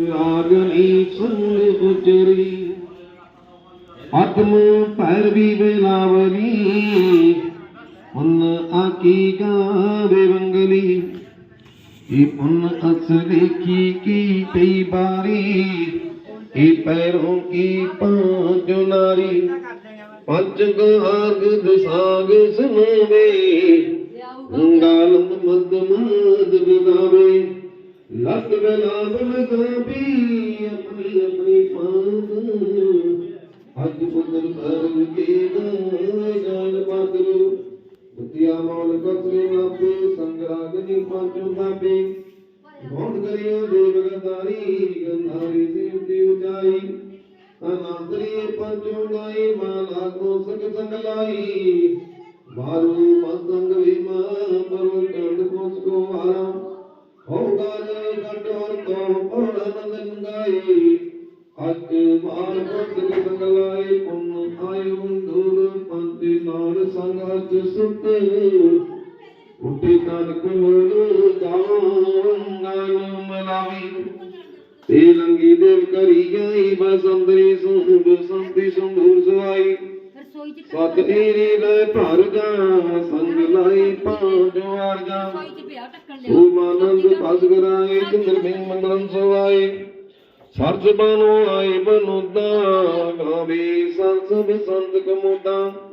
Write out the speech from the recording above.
ਰਾਗਨੀ ਸੰਗ ਉਚਰੀ ਆਤਮ ਭੈਰ ਵੀ ਬੇਲਾਵਰੀ ਉਨ ਆਕੀ ਗਾਵੇ ਵੰਗਲੀ ਇਹ ਪੁੰਨ ਅਸਲੇ ਕੀ ਕੀ ਤਈ ਬਾਰੀ। ਇਹ ਪੈਰੋਂ ਕੀ ਪਾਂਚ ਨਾਰੀ ਪੰਜ ਗਾਗ ਦਸਾਗ ਸੁਨਾਵੇ ਗਾਲਮ ਮਦ ਮਦ ਬਗਾਵੇ ਲੱਤ ਬਲਾਬ ਅੱਜ ਪੁੱਤਰ ਸਰਬ ਕੇ ਜਾਨ ਪਾਤਰੂ ਬੁੱਧਿਆ ਮੌਲ ਕਤਰੇ ਨਾਪੇ ਸੰਗਰਾਗਨੀ ਪੰਚੋ ਬਾਬੇ ਕੌਣ ਕਰਿਓ ਦੇਵ ਗੰਧਾਰੀ ਗੰਧਾਰੀ ਸਿਰ ਦੀ ਉਚਾਈ ਅਨੰਦਰੀ ਪੰਚੋ ਗਾਈ ਮਾਲਾ ਕੋ ਸਕ ਸੰਗ ਲਾਈ ਮਾਰੂ ਮਤੰਗ ਵਿਮਾ ਪਰਵ ਕੰਡ ਕੋਸ ਕੋ ਵਾਰਾ ਹੋ ਗਾਰੇ ਕੰਡੋਰ ਕੋ ਪੜ ਨੰਦਨ ਗਾਈ ਅੱਜ ਮਾਲ ਕੋਸ ਪੰਤੀ ਨਾਲ ਸੰਗ ਅਚ ਸੁਤੇ ਉੱਠੇ ਤਨ ਕੁਲ ਗਾਂਗਨ ਮਲਾਵੀ ਤੇ ਲੰਗੀ ਦੇਵ ਕਰੀ ਗਈ ਬਸੰਦਰੀ ਸੁੰਭ ਸੰਤੀ ਸੰਭੂਰ ਸੁਆਈ। ਸਤ ਏਰੀ ਲੈ ਭਰ ਗਾ ਸੰਗ ਲਾਈ ਪਾਂਜ ਵਾਰ ਗਾ ਰਸੋਈ ਚ ਪਿਆ ਟੱਕਣ ਲਿਆ। ਸੂਮ ਆਨੰਦ ਪਸ ਕਰਾਏ ਚੰਦਰ ਬਿਨ ਮੰਗਲੰ ਸੁਆਏ। ਸਰਜ ਬਾਨੋ ਆਏ ਬਨੁਦਾ ਗਾਵੇ ਸੰਸ ਬਸੰਤ ਕਮੁਦਾ।